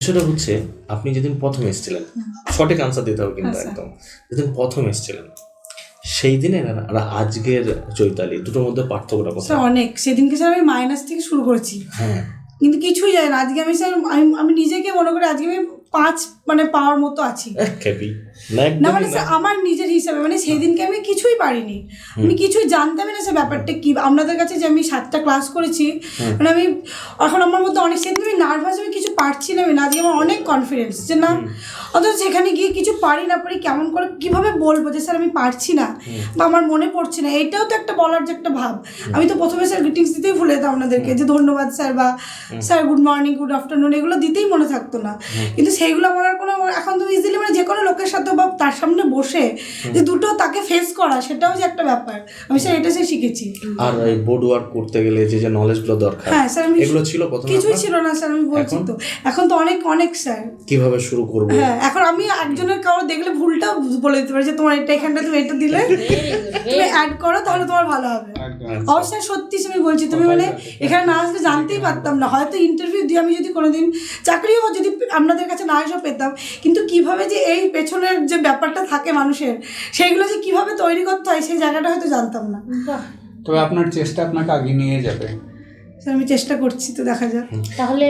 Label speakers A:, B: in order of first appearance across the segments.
A: বিষয়টা হচ্ছে আপনি যেদিন প্রথম এসেছিলেন সঠিক আনসার দিতে হবে কিন্তু
B: আচ্ছা।
A: একদম। যেদিন প্রথম এসেছিলেন সেই দিনে আর আজকের চৈতালি দুটোর মধ্যে পার্থক্যটা কোথায়?
B: অনেক। সেদিনকে স্যার আমি মাইনাস থেকে শুরু করেছি।
A: হ্যাঁ।
B: কিন্তু কিছুই যায় না। আজকে আমি স্যার আমি আমি নিজেকে মনে করি আজকে আমি পাঁচ মানে পাওয়ার মতো আছি।
A: না
B: মানে আমার নিজের হিসাবে মানে সেদিনকে আমি কিছুই পারিনি। আমি কিছুই জানতামই না সে ব্যাপারটা কি আপনাদের কাছে যে আমি সাতটা ক্লাস করেছি মানে আমি এখন আমার মধ্যে অনেক সেদিন আমি নার্ভাস আমি কিছু পারছিলাম না আজকে আমার অনেক কনফিডেন্স যে না অথচ সেখানে গিয়ে কিছু পারি না পারি কেমন করে কীভাবে বলব যে স্যার আমি পারছি না? বা আমার মনে পড়ছে না এটাও তো একটা বলার যে একটা ভাব। আমি তো প্রথমে স্যার গ্রিটিংস দিতেই ভুলে যেতাম আপনাদেরকে যে ধন্যবাদ স্যার বা sir good morning good afternoon এগুলো দিতেই মনে থাকতো না। কিন্তু সেইগুলো আমার আর কোনো এখন তুমি ইজিলি মানে যে কোনো লোকের সাথে বা তার সামনে বসে যে দুটো তাকে ফেস করা সেটাও যে একটা ব্যাপার। আমি স্যার এটা সে শিখেছি।
A: আর এই বোর্ড ওয়ার্ক করতে গেলে যে যে নলেজগুলো দরকার
B: হ্যাঁ স্যার আমি
A: এগুলো ছিল প্রথমে
B: কিছুই ছিল না স্যার আমি বলছি তো। এখন তো অনেক অনেক স্যার
A: কীভাবে শুরু করব?
B: হ্যাঁ এখন আমি একজনের কারও দেখলে ভুলটাও বলে দিতে পারি যে তোমার এটা এখানটা তুমি এটা দিলে। তুমি অ্যাড করো তাহলে তোমার ভালো হবে। অবশ্যই সত্যি আমি বলছি তুমি মানে এখানে না আসলে জানতেই পারতাম না। হয়তো ইন্টারভিউ দিয়ে আমি যদি কোনোদিন চাকরিও যদি আপনাদের কাছে না পেতাম কিন্তু কীভাবে যে এই পেছনের যে ব্যাপারটা থাকে মানুষের, সেইগুলো যে কীভাবে তৈরি করতে হয়, সেই জায়গাটা হয়তো জানতাম না।
C: তবে আপনার চেষ্টা আপনাকে আগিয়ে নিয়ে যাবে।
B: আমি চেষ্টা করছি তো দেখা যাক।
D: তাহলে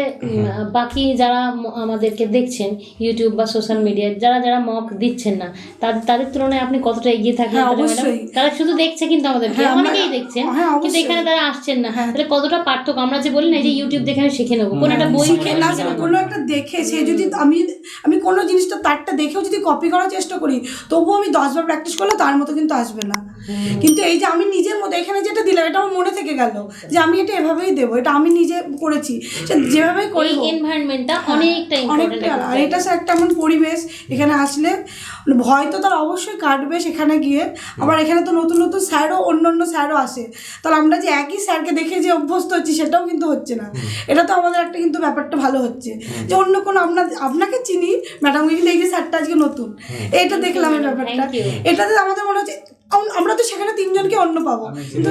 D: বাকি যারা আমাদেরকে দেখছেন ইউটিউব বা সোশ্যাল মিডিয়ায় যারা যারা মক দিচ্ছেন না তাদের তাদের তুলনায় আপনি কতটা এগিয়ে থাকেন
B: হ্যাঁ, অবশ্যই।
D: তারা শুধু দেখছে কিন্তু আমাদেরকে
B: হ্যাঁ,
D: অনেকেই দেখছেন
B: হ্যাঁ,
D: কিন্তু এখানে তারা আসছেন না। তাহলে কতটা পার্থক্য? আমরা যে বলি না যে ইউটিউব দেখে আমি শিখে নেব। কোনো একটা বই
B: কোনো একটা দেখে সে যদি আমি আমি কোনো জিনিসটা তারটা দেখেও যদি কপি করার চেষ্টা করি তবুও আমি দশবার প্র্যাকটিস করলে তার মতো কিন্তু আসবে না। কিন্তু এই যে আমি নিজের মতো এখানে যেটা দিলাম এটা আমার মনে থেকে গেল যে আমি এটা এভাবেই দেবো এটা আমি নিজে করেছি। সে যেভাবেই করি
D: এনভায়রনমেন্টটা অনেকটা
B: অনেকটা আর এটা স্যার একটা এমন পরিবেশ এখানে আসলে ভয় তো তার অবশ্যই কাটবে সেখানে গিয়ে। আবার এখানে তো নতুন নতুন স্যারও অন্য অন্য স্যারও আসে। তাহলে আমরা যে একই স্যারকে দেখে যে অভ্যস্ত হচ্ছি সেটাও কিন্তু হচ্ছে না। এটা তো আমাদের একটা কিন্তু ব্যাপারটা ভালো হচ্ছে। যে অন্য কোনো আপনার আপনাকে চিনি ম্যাডামকে কিন্তু এই যে স্যারটা আজকে নতুন। এটা দেখলাম এই ব্যাপারটা। এটাতে আমাদের মনে হচ্ছে আমরা তিনজনকে অন্য পাবো। কিন্তু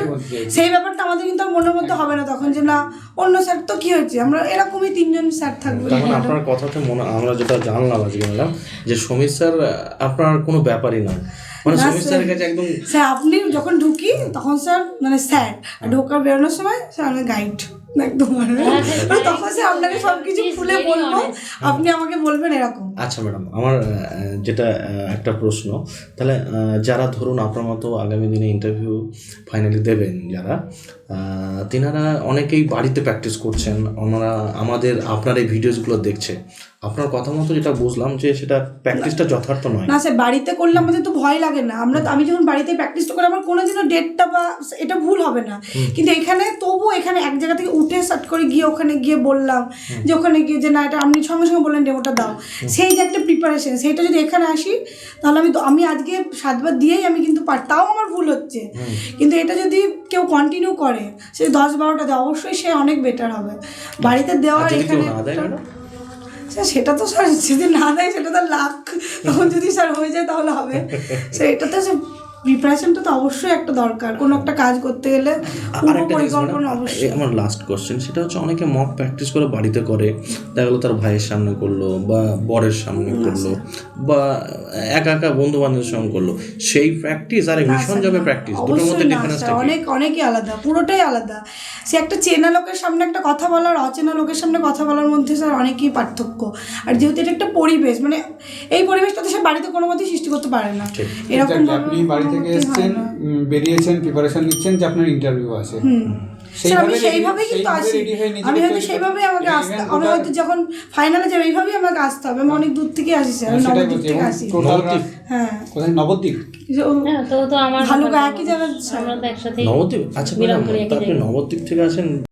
B: সেই ব্যাপারটা আমাদের কিন্তু মনের মধ্যে হবে না তখন যে না অন্য স্যার তো কি হয়েছে? আমরা এরকমই তিনজন স্যার থাকব
A: তখন আপনার কথাতে মনে আমরা যেটা জানলাম আজকে ম্যাডাম যে সমীর স্যার আপনার কোনো ব্যাপারই না। মানে সমীর
B: স্যার।
A: স্যারের কাছে একদম
B: স্যার আপনি যখন ঢুকি তখন স্যার মানে স্যার ঢোকা ঢোকার বেরোনোর সময় স্যার আমি গাইড একদম মানে মানে তখন স্যার আপনাকে সব কিছু খুলে বলব আপনি আমাকে বলবেন এরকম।
A: আচ্ছা ম্যাডাম আমার যেটা একটা প্রশ্ন তাহলে যারা ধরুন আপনার মতো আগামী দিনে ইন্টারভিউ ফাইনালি দেবেন যারা তিনারা অনেকেই বাড়িতে প্র্যাকটিস করছেন ওনারা আমাদের আপনার এই ভিডিওসগুলো দেখছে। আপনার কথা মতো যেটা বুঝলাম যে সেটা প্র্যাকটিসটা যথার্থ নয়।
B: না স্যার বাড়িতে করলে আমাদের তো ভয় লাগে না। আমরা আমি যখন বাড়িতে প্র্যাকটিসটা করি আমার কোনোদিনও ডেটটা বা এটা ভুল হবে না। কিন্তু এখানে তবু এখানে এক জায়গা থেকে উঠে সার্ট করে গিয়ে ওখানে গিয়ে বললাম যে ওখানে গিয়ে যে না এটা আপনি সঙ্গে সঙ্গে বললেন ডেমোটা দাও। সেই যে একটা প্রিপারেশন সেইটা যদি এখানে আসি তাহলে আমি তো আমি আজকে সাতবার দিয়েই আমি কিন্তু পার তাও আমার ভুল হচ্ছে। কিন্তু এটা যদি কেউ কন্টিনিউ করে সে দশ বারোটা দেয় অবশ্যই সে অনেক বেটার হবে। বাড়িতে
A: আর
B: দেওয়ার এখানে সেটা তো স্যার যদি না দেয় সেটা তো লাখ। তখন যদি স্যার হয়ে যায় তাহলে হবে। স্যার এটাতে স্যার প্রিপারেশনটা তো অবশ্যই একটা দরকার। কোনো একটা কাজ করতে গেলে পূর্ব পরিকল্পনা অবশ্যই।
A: আমার লাস্ট কোশ্চেন সেটা হচ্ছে অনেকে মক প্র্যাকটিস করে বাড়িতে করে। দেখা গেলো তার ভাইয়ের সামনে করল বা বরের সামনে করল বা একা একা বন্ধু বান্ধবের সঙ্গে করল। সেই প্র্যাকটিস আর মিশন জবে প্র্যাকটিস দুটোর মধ্যে
B: অবশ্যই না
A: ডিফারেন্স
B: স্যার অনেক অনেকই আলাদা পুরোটাই আলাদা। সে একটা চেনা লোকের সামনে একটা কথা বলার অচেনা লোকের সামনে কথা বলার মধ্যে স্যার অনেকই পার্থক্য। আর যেহেতু এটা একটা পরিবেশ মানে এই পরিবেশটা তো সে বাড়িতে কোনো মতেই সৃষ্টি করতে পারে না। এরকম
C: থেকে এসেছেন বেরিয়েছেন প্রিপারেশন নিচ্ছেন যে আপনার ইন্টারভিউ আছে।
B: আমি সেইভাবেই কিন্তু আসি।
C: হয়ে
B: আমি হয়তো সেইভাবেই আমাকে আসতে আমি হয়তো যখন ফাইনালে যাব এইভাবেই আমাকে আসতে হবে। আমি অনেক দূর থেকে আসি স্যার। আমি
C: সেটাই
B: নবদ্বীপ থেকে আসি।
A: নবদ্বীপ?
B: হ্যাঁ।
C: কোথায়? নবদ্বীপ?
D: হ্যাঁ তো তো আমার
B: ভালো একই জায়গায়
D: আমরা তো একসাথে
A: নবদ্বীপ? আচ্ছা আপনি নবদ্বীপ থেকে আসেন